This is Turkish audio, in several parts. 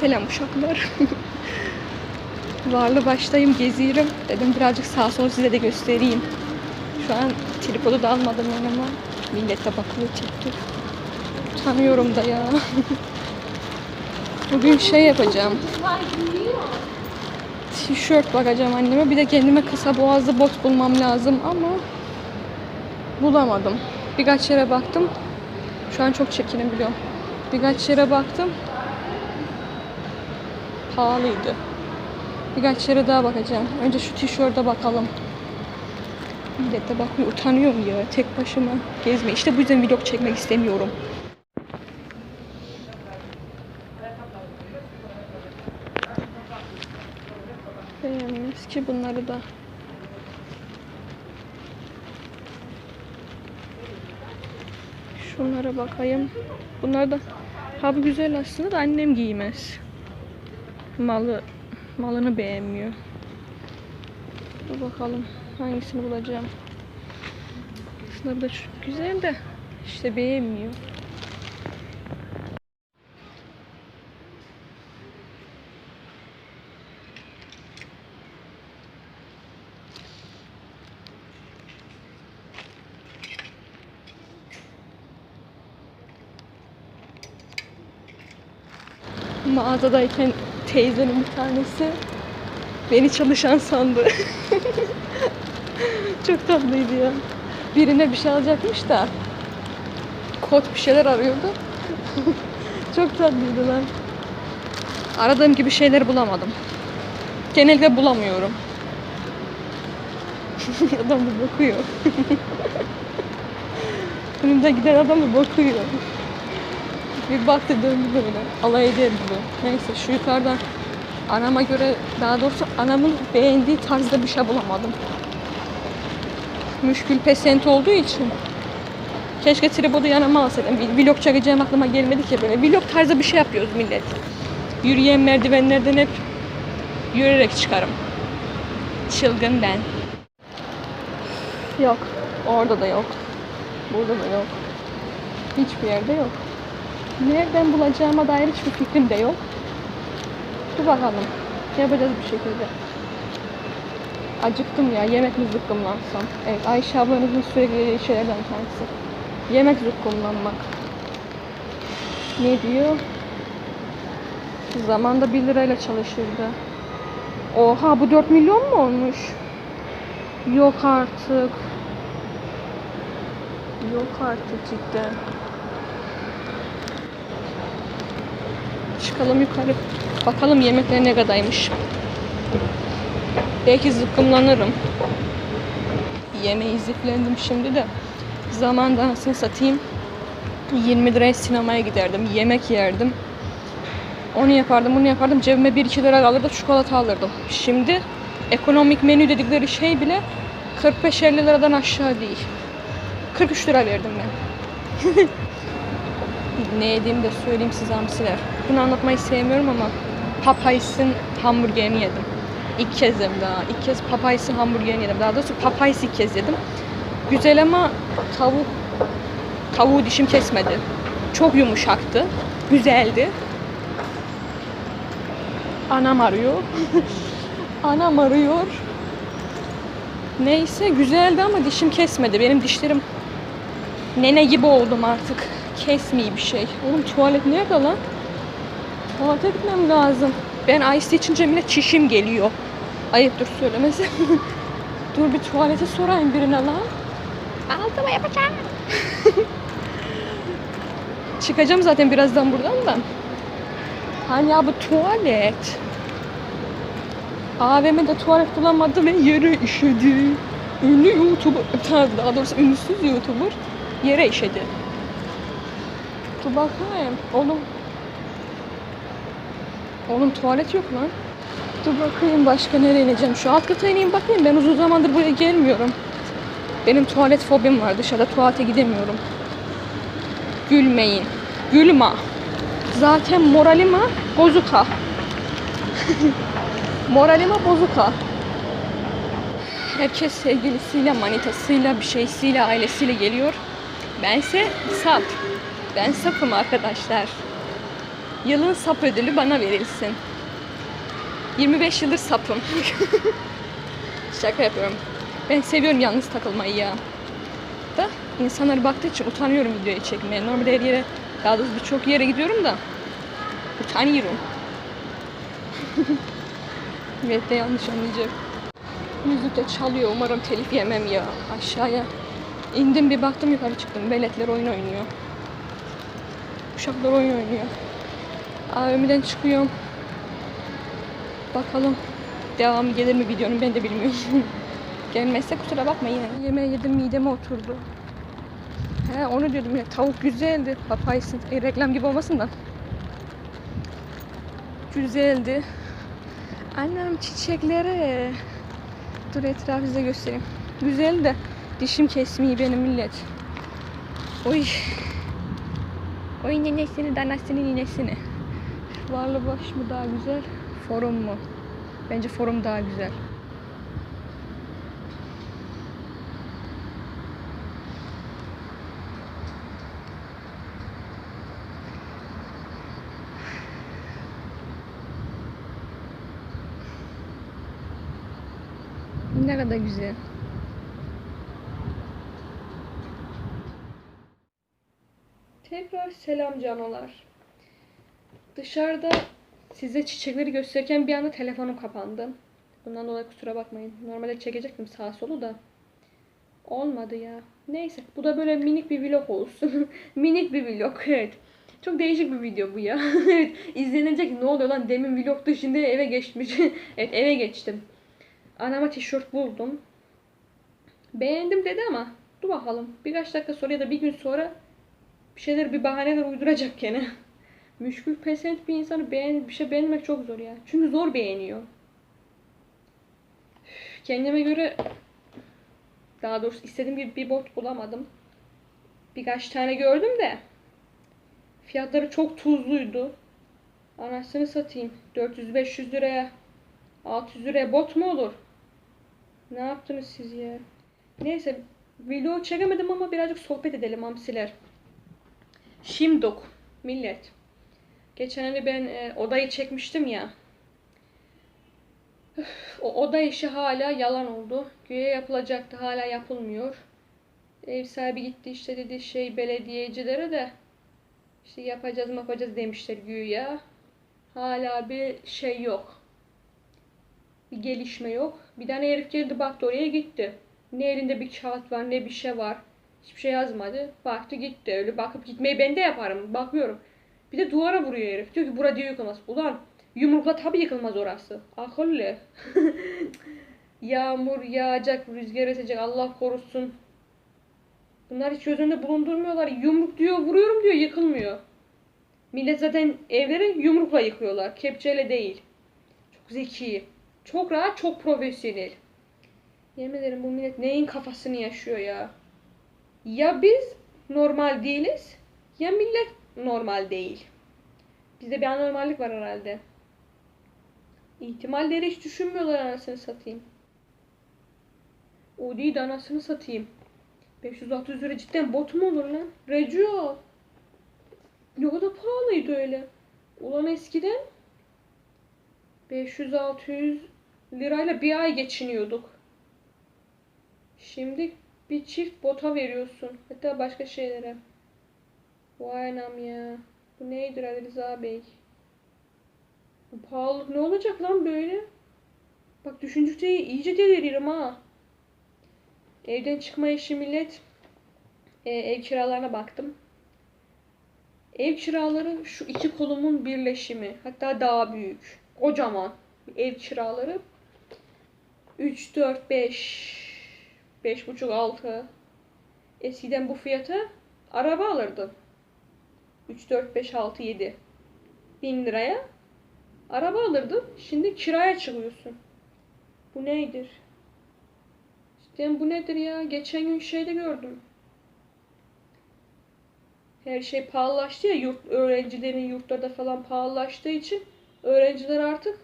Selam uşaklar. Varlı baştayım, geziyorum. Dedim birazcık sağ sol size de göstereyim. Şu an tripodu da almadım yanıma. Millet de bakıyor TikTok. Utanıyorum da ya. Bugün şey yapacağım. Tişört bakacağım anneme. Bir de kendime kısa boğazlı bot bulmam lazım ama bulamadım. Birkaç yere baktım. Şu an çok çekinim biliyorum. Birkaç yere baktım. Pahalıydı. Birkaç yere daha bakacağım. Önce şu tişörte bakalım. Millet de bakmıyor. Utanıyorum ya. Tek başıma gezme. İşte bu yüzden vlog çekmek istemiyorum. Beğenmez ki bunları da. Şunlara bakayım. Bunlar da ha bu güzel aslında da annem giymez. Malı malını beğenmiyor. Dur bakalım hangisini bulacağım. Aslında da çok güzel de işte beğenmiyor. Mağazadayken teyzenin bir tanesi beni çalışan sandı. Çok tatlıydı ya. Birine bir şey alacakmış da kot bir şeyler arıyordu. Çok tatlıydı lan. Aradığım gibi şeyler bulamadım. Genelde bulamıyorum. adam da bakıyor. Önümde giden adam da bakıyor. Bir baktı döndü böyle. Alay eder gibi. Neyse şu yukarıdan anama göre daha doğrusu anamın beğendiği tarzda bir şey bulamadım. Müşkül pesent olduğu için keşke tripodu yanıma alsaydım. Vlog çekeceğim aklıma gelmedi ki böyle. Vlog tarzı bir şey yapıyoruz millet. Yürüyen merdivenlerden hep yürüyerek çıkarım. Çılgın ben. Yok. Orada da yok. Burada da yok. Hiçbir yerde yok. Nereden bulacağıma dair hiçbir fikrim de yok. Dur bakalım. Yapacağız bir şekilde. Acıktım ya. Yemek mi zıkkımlansam? Evet Ayşe ablanızın sürekli şeylerden tanesi. Yemek zıkkımlanmak. Ne diyor? Zamanda 1 lirayla çalışırdı. Oha bu 4 milyon mu olmuş? Yok artık. Yok artık cidden. Çıkalım yukarı. Bakalım yemekler ne kadarmış. Belki zıkkımlanırım. Yemeği ziflendim şimdi de. Zamanda anasını satayım. 20 liraya sinemaya giderdim. Yemek yerdim. Onu yapardım, bunu yapardım. Cebime 1-2 lira alırdım, çikolata alırdım. Şimdi ekonomik menü dedikleri şey bile 45-50 liradan aşağı değil. 43 lira verdim ben. ne yediğimi de söyleyeyim size hamsiler. Bunu anlatmayı sevmiyorum ama Popeyes'in hamburgerini yedim. İlk kez yedim daha. İlk kez Popeyes'in hamburgerini yedim. Daha doğrusu Popeyes ilk kez yedim. Güzel ama tavuk tavuğu dişim kesmedi. Çok yumuşaktı. Güzeldi. Anam arıyor. Anam arıyor. Neyse güzeldi ama dişim kesmedi. Benim dişlerim nene gibi oldum artık. Kesmiyor bir şey. Oğlum tuvalet nerede lan? Tuvalete gitmem lazım. Ben ice içince bile çişim geliyor. Ayıptır söylemesi. Dur bir tuvalete sorayım birine lan. Altıma yapacağım. Çıkacağım zaten birazdan buradan da. Hani ya bu tuvalet. AVM'de tuvalet bulamadı ve yere işedi. Ünlü YouTuber, daha doğrusu ünlüsüz YouTuber yere işedi. Dur bakayım. Oğlum. Oğlum tuvalet yok lan. Dur bakayım başka nereye ineceğim. Şu alt kata ineyim bakayım. Ben uzun zamandır buraya gelmiyorum. Benim tuvalet fobim var. Dışarıda tuvalete gidemiyorum. Gülmeyin. Gülma. Zaten moralima bozuka. moralima bozuka. Herkes sevgilisiyle, manitasıyla, bir şeysiyle, ailesiyle geliyor. Bense saf. Ben safım arkadaşlar. Yılın sap ödülü bana verilsin. 25 yıldır sapım. Şaka yapıyorum. Ben seviyorum yalnız takılmayı ya. Da insanlar baktığı için utanıyorum videoyu çekmeye. Normalde her yere, daha doğrusu birçok yere gidiyorum da utanıyorum. evet de yanlış anlayacak. Müzik de çalıyor. Umarım telif yemem ya. Aşağıya indim bir baktım yukarı çıktım. Veletler oyun oynuyor. Uşaklar oyun oynuyor. AVM'den çıkıyorum. Bakalım devamı gelir mi videonun ben de bilmiyorum. Gelmezse kusura bakmayın. Yemeği yedim mideme oturdu. He onu diyordum ya tavuk güzeldi. Papaysın. E, reklam gibi olmasın da. Güzeldi. Annem çiçeklere. Dur etrafı size göstereyim. Güzel de dişim kesmiyor benim millet. Oy. Oy nenesini danasını ninesini. Varlı baş mı daha güzel? Forum mu? Bence forum daha güzel. Ne kadar güzel. Tekrar selam canolar. Dışarıda size çiçekleri gösterirken bir anda telefonum kapandı. Bundan dolayı kusura bakmayın. Normalde çekecektim sağ solu da. Olmadı ya. Neyse bu da böyle minik bir vlog olsun. minik bir vlog evet. Çok değişik bir video bu ya. evet izlenecek ne oluyor lan demin vlogtu şimdi eve geçmiş. evet eve geçtim. Anama tişört buldum. Beğendim dedi ama dur bakalım. Birkaç dakika sonra ya da bir gün sonra bir şeyler bir bahaneler uyduracak gene. Müşkül pesent bir insanı beğen bir şey beğenmek çok zor ya. Çünkü zor beğeniyor. Kendime göre daha doğrusu istediğim gibi bir bot bulamadım. Birkaç tane gördüm de fiyatları çok tuzluydu. Anasını satayım. 400-500 liraya 600 liraya bot mu olur? Ne yaptınız siz ya? Neyse video çekemedim ama birazcık sohbet edelim hamsiler. Şimdok millet. Geçen hani ben e, odayı çekmiştim ya. O oda işi hala yalan oldu. Güya yapılacaktı hala yapılmıyor. Ev sahibi gitti işte dedi şey belediyecilere de işte yapacağız yapacağız demişler güya. Hala bir şey yok. Bir gelişme yok. Bir tane herif geldi baktı oraya gitti. Ne elinde bir kağıt var ne bir şey var. Hiçbir şey yazmadı. Baktı gitti. Öyle bakıp gitmeyi ben de yaparım. Bakıyorum. Bir de duvara vuruyor herif. Diyor ki bura diyor yıkılmaz. Ulan yumrukla tabii yıkılmaz orası. Akıllı. Yağmur yağacak, rüzgar esecek. Allah korusun. Bunlar hiç göz önünde bulundurmuyorlar. Yumruk diyor, vuruyorum diyor, yıkılmıyor. Millet zaten evleri yumrukla yıkıyorlar. Kepçeyle değil. Çok zeki. Çok rahat, çok profesyonel. Yemin ederim bu millet neyin kafasını yaşıyor ya. Ya biz normal değiliz ya millet normal değil. Bizde bir anormallik var herhalde. İhtimalleri hiç düşünmüyorlar anasını satayım. O değil de anasını satayım. 500-600 lira cidden bot mu olur lan? Reco. Ne kadar pahalıydı öyle. Ulan eskiden 500-600 lirayla bir ay geçiniyorduk. Şimdi bir çift bota veriyorsun. Hatta başka şeylere. Vay anam ya. Bu neydir Ali Rıza Bey? Bu pahalılık ne olacak lan böyle? Bak düşündükçe iyice deliririm ha. Evden çıkma işi millet. Ee, ev kiralarına baktım. Ev kiraları şu iki kolumun birleşimi. Hatta daha büyük. Kocaman. Ev kiraları 3, 4, 5 Beş buçuk altı. Eskiden bu fiyata araba alırdım. 3, 4, 5, 6, 7 bin liraya araba alırdım. Şimdi kiraya çıkıyorsun. Bu neydir? İşte bu nedir ya? Geçen gün şeyde gördüm. Her şey pahalılaştı ya yurt, öğrencilerin yurtlarda falan pahalılaştığı için öğrenciler artık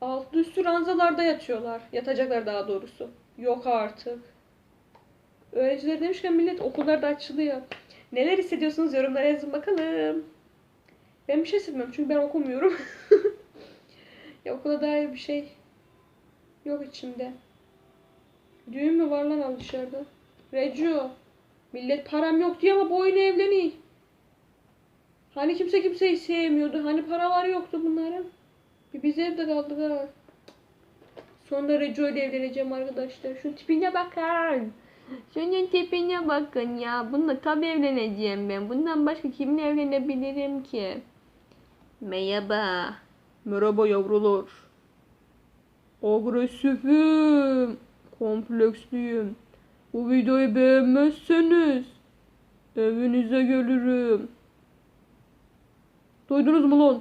altı üstü ranzalarda yatıyorlar. Yatacaklar daha doğrusu. Yok artık. Öğrenciler demişken millet okullar da açılıyor. Neler hissediyorsunuz yorumlara yazın bakalım. Ben bir şey hissetmiyorum çünkü ben okumuyorum. ya okula dair bir şey yok içimde. Düğün mü var lan dışarıda? Reco. Millet param yok diye ama bu oyunu evleniyor. Hani kimse kimseyi sevmiyordu. Hani paraları yoktu bunların. Bir biz evde kaldık ha. Sonra Reco ile evleneceğim arkadaşlar. Şu tipine bakın. Şunun tipine bakın ya. Bununla tabii evleneceğim ben. Bundan başka kimle evlenebilirim ki? Merhaba. Merhaba yavrular. Agresifim. Kompleksliyim. Bu videoyu beğenmezseniz evinize gelirim. Duydunuz mu lan?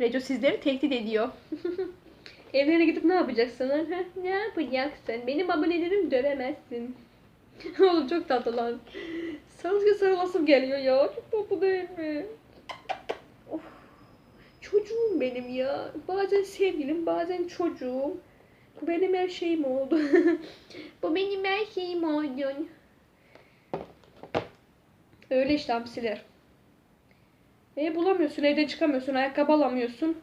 Reco sizleri tehdit ediyor. Evlerine gidip ne yapacaksın? ne yapacaksın? Benim abonelerim dövemezsin. Oğlum çok tatlı lan. Sarılınca sarılasım geliyor ya. Çok tatlı değil mi? Of. Çocuğum benim ya. Bazen sevgilim, bazen çocuğum. Bu benim her şeyim oldu. Bu benim her şeyim oldu. Öyle işte hamsiler. E bulamıyorsun, evden çıkamıyorsun, ayakkabı alamıyorsun.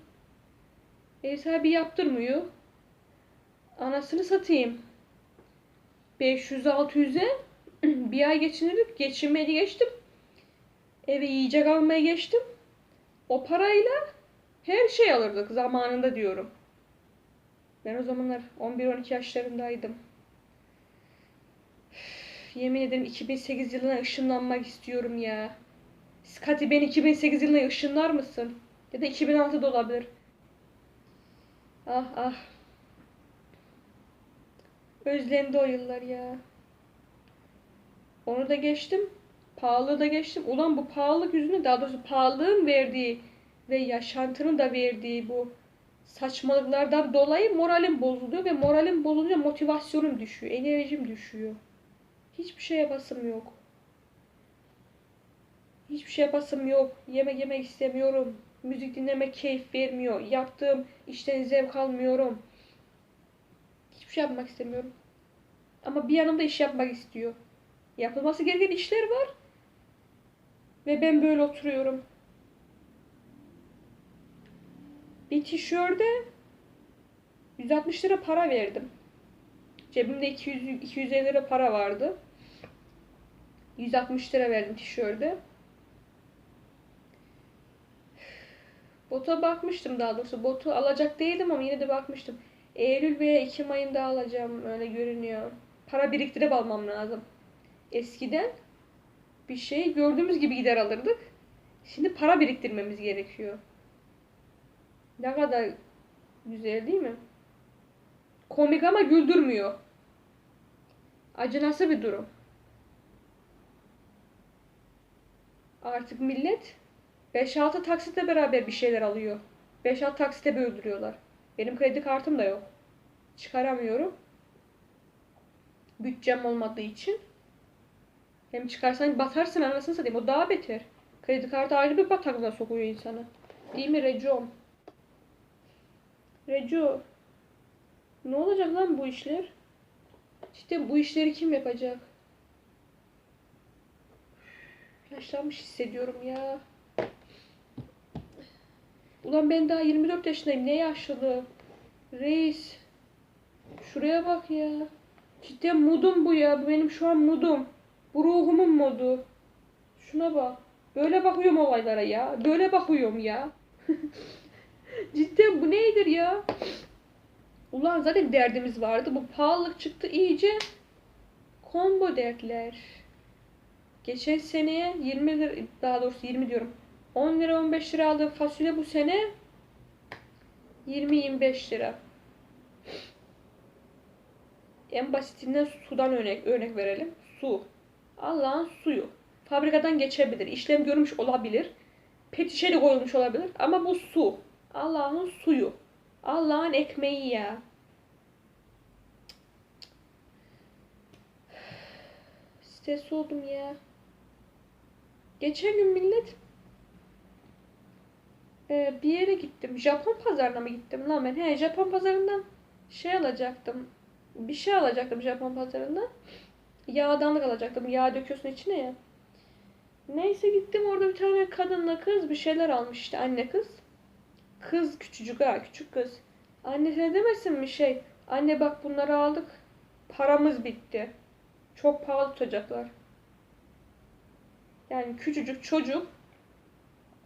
Ev sahibi yaptırmıyor. Anasını satayım. 500-600'e bir ay geçinirdik. Geçinmeye geçtim. Eve yiyecek almaya geçtim. O parayla her şey alırdık zamanında diyorum. Ben o zamanlar 11-12 yaşlarındaydım. Üf, Yemin ederim 2008 yılına ışınlanmak istiyorum ya. Skati ben 2008 yılına ışınlar mısın? Ya da 2006 da olabilir. Ah ah. Özlendi o yıllar ya. Onu da geçtim. Pahalı da geçtim. Ulan bu pahalılık yüzünden daha doğrusu pahalılığın verdiği ve yaşantının da verdiği bu saçmalıklardan dolayı moralim bozuluyor ve moralim bozulunca motivasyonum düşüyor. Enerjim düşüyor. Hiçbir şeye basım yok. Hiçbir şeye basım yok. Yemek yemek istemiyorum. Müzik dinlemek keyif vermiyor. Yaptığım işten zevk almıyorum. Hiçbir şey yapmak istemiyorum. Ama bir yanımda iş yapmak istiyor. Yapılması gereken işler var. Ve ben böyle oturuyorum. Bir tişörde 160 lira para verdim. Cebimde 200 250 lira para vardı. 160 lira verdim tişörde. Bota bakmıştım daha doğrusu. Botu alacak değildim ama yine de bakmıştım. Eylül veya Ekim ayında alacağım öyle görünüyor. Para biriktirip almam lazım. Eskiden bir şey gördüğümüz gibi gider alırdık. Şimdi para biriktirmemiz gerekiyor. Ne kadar güzel değil mi? Komik ama güldürmüyor. Acınası bir durum. Artık millet 5-6 taksitle beraber bir şeyler alıyor. 5-6 taksite böldürüyorlar. Benim kredi kartım da yok. Çıkaramıyorum. Bütçem olmadığı için. Hem çıkarsan batarsın anasını satayım. O daha beter. Kredi kartı ayrı bir bataklığa sokuyor insanı. Değil mi Recom? Reco. Ne olacak lan bu işler? İşte bu işleri kim yapacak? Yaşlanmış hissediyorum ya. Ulan ben daha 24 yaşındayım. Ne yaşlı? Reis. Şuraya bak ya. Cidden modum bu ya. Bu benim şu an modum. Bu ruhumun modu. Şuna bak. Böyle bakıyorum olaylara ya. Böyle bakıyorum ya. Cidden bu nedir ya? Ulan zaten derdimiz vardı. Bu pahalılık çıktı iyice. Combo dertler. Geçen seneye 20 lira, daha doğrusu 20 diyorum. 10 lira 15 lira aldığım fasulye bu sene 20-25 lira. En basitinden sudan örnek, örnek verelim. Su. Allah'ın suyu. Fabrikadan geçebilir. işlem görmüş olabilir. Pet de koyulmuş olabilir. Ama bu su. Allah'ın suyu. Allah'ın ekmeği ya. Stres oldum ya. Geçen gün millet e, bir yere gittim. Japon pazarına mı gittim lan ben? He Japon pazarından şey alacaktım. Bir şey alacaktım Japon pazarından. Yağdanlık alacaktım. Yağ döküyorsun içine ya. Neyse gittim orada bir tane kadınla kız bir şeyler almış işte anne kız. Kız küçücük ha küçük kız. Annesine demesin mi şey? Anne bak bunları aldık. Paramız bitti. Çok pahalı tutacaklar. Yani küçücük çocuk.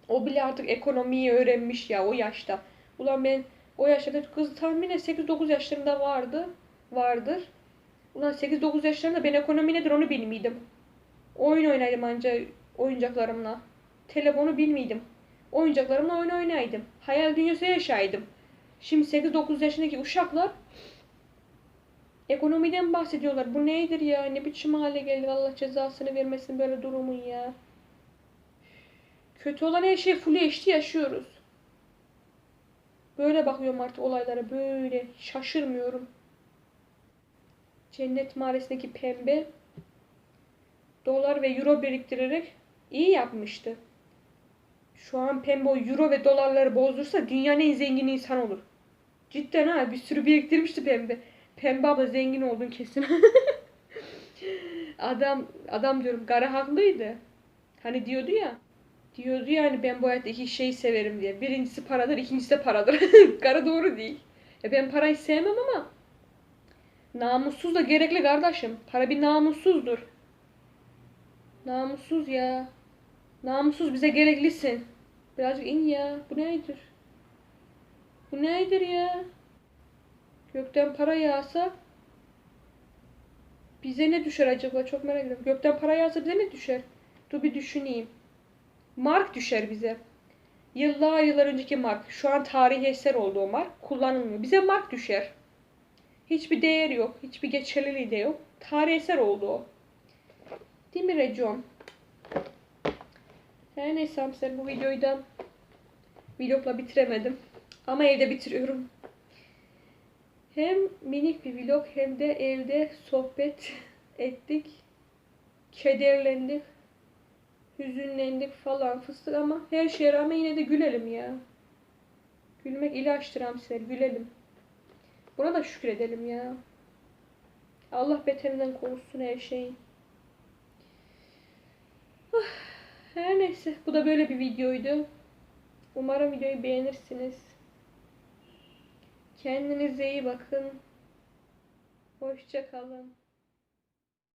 O bile artık ekonomiyi öğrenmiş ya o yaşta. Ulan ben o yaşta kız tahminen 8-9 yaşlarında vardı. Vardır. Ulan 8-9 yaşlarında ben ekonomi nedir onu bilmiydim. Oyun oynaydım anca oyuncaklarımla. Telefonu bilmiydim. Oyuncaklarımla oyun oynaydım. Hayal dünyası yaşaydım. Şimdi 8-9 yaşındaki uşaklar ekonomiden bahsediyorlar. Bu nedir ya? Ne biçim hale geldi? Allah cezasını vermesin böyle durumun ya. Kötü olan her şey full HD yaşıyoruz. Böyle bakıyorum artık olaylara. Böyle şaşırmıyorum. Cennet Mahallesi'ndeki pembe dolar ve euro biriktirerek iyi yapmıştı. Şu an pembe o euro ve dolarları bozdursa dünyanın en zengin insan olur. Cidden ha bir sürü biriktirmişti pembe. Pembe abla zengin oldun kesin. adam adam diyorum Gara haklıydı. Hani diyordu ya. Diyordu yani ben bu hayatta iki şeyi severim diye. Birincisi paradır, ikincisi de paradır. Gara doğru değil. Ya ben parayı sevmem ama namussuz da gerekli kardeşim. Para bir namussuzdur. Namussuz ya. Namussuz bize gereklisin. Birazcık in ya. Bu nedir? Bu nedir ya? Gökten para yağsa bize ne düşer acaba? Çok merak ediyorum. Gökten para yağsa bize ne düşer? Dur bir düşüneyim. Mark düşer bize. Yıllar yıllar önceki mark. Şu an tarihi eser oldu o mark. Kullanılmıyor. Bize mark düşer. Hiçbir değer yok. Hiçbir geçerliliği de yok. Tarihi eser oldu o. Değil mi Recon? Her neyse hamster bu videoyu da vlogla bitiremedim. Ama evde bitiriyorum. Hem minik bir vlog hem de evde sohbet ettik. Kederlendik. Hüzünlendik falan fıstık ama her şeye rağmen yine de gülelim ya. Gülmek ilaçtır hamster gülelim. Buna da şükredelim ya. Allah beterinden korusun her şeyin. Ah, Her neyse bu da böyle bir videoydu. Umarım videoyu beğenirsiniz. Kendinize iyi bakın. Hoşça kalın.